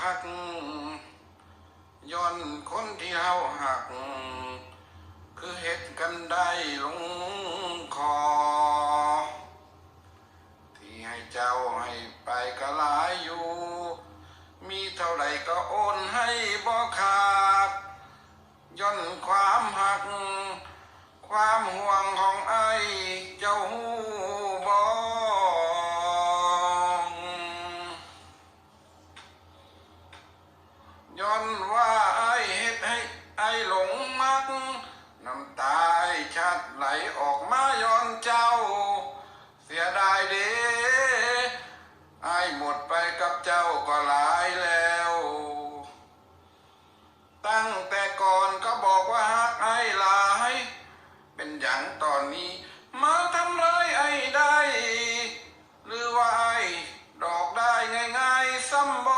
คักย้อนคนที่เฮาหัก คือเฮ็ดกันได้ลงคอ ที่ให้เจ้าให้ไปก็หลายอยู่ มีเท่าไรก็โอนให้บ่ขาดย่อนความหัก ความห่วง ย้อนว่าไอ้เฮ็ดให้ไอ้หลงมัก น้ำตาชัดไหลออกมาย้อนเจ้า เสียดายเด้ไอ้หมดไปกับเจ้าก็หลายแล้ว ตั้งแต่ก่อนก็บอกว่าฮักไอ้หลาย เป็นอย่างตอนนี้มาทำร้ายไอ้ได้ หรือว่าไอ้ดอกได้ง่ายๆซ้ำบอ